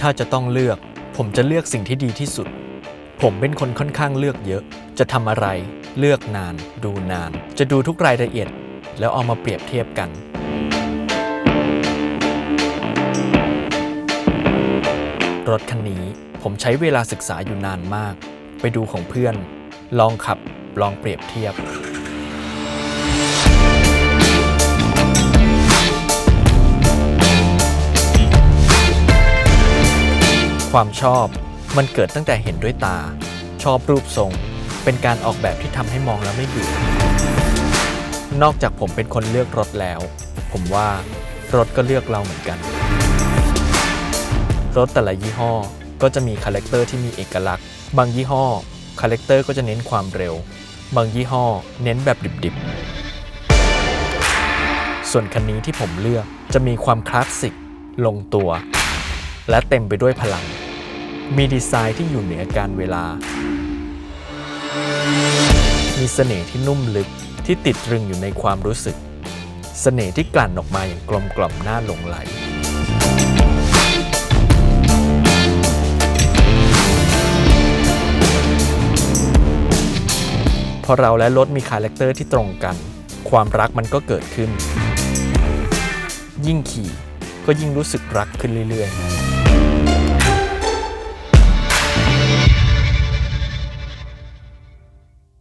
ถ้าจะต้องเลือก ผมจะเลือกสิ่งที่ดีที่สุด ผมเป็นคนค่อนข้างเลือกเยอะ จะทำอะไร เลือกนาน ดูนาน จะดูทุกรายละเอียด แล้วเอามาเปรียบเทียบกันรถคันนี้ผมใช้เวลาศึกษาอยู่นานมาก ไปดูของเพื่อน ลองขับ ลองเปรียบเทียบ ความชอบมันเกิดตั้งแต่เห็นด้วยตา ชอบรูปทรง เป็นการออกแบบที่ทำให้มองแล้วไม่เบื่อนอกจากผมเป็นคนเลือกรถแล้ว ผมว่ารถก็เลือกเราเหมือนกัน รถแต่ละยี่ห้อก็จะมีคาแรคเตอร์ที่มีเอกลักษณ์ บางยี่ห้อคาแรคเตอร์ก็จะเน้นความเร็ว บางยี่ห้อเน้นแบบดิบๆ ส่วนคันนี้ที่ผมเลือกจะมีความคลาสสิกลงตัว และเต็มไปด้วยพลัง มีดีไซน์ที่อยู่เหนือการเวลา มีเสน่ห์ที่นุ่มลึกที่ติดตรึงอยู่ในความรู้สึก เสน่ห์ที่กลั่นออกมาอย่างกลมกล่อมน่าหลงไหลพอเราและรถมีคาแรคเตอร์ที่ตรงกัน ความรักมันก็เกิดขึ้น ยิ่งขี่ก็ยิ่งรู้สึกรักขึ้นเรื่อยๆ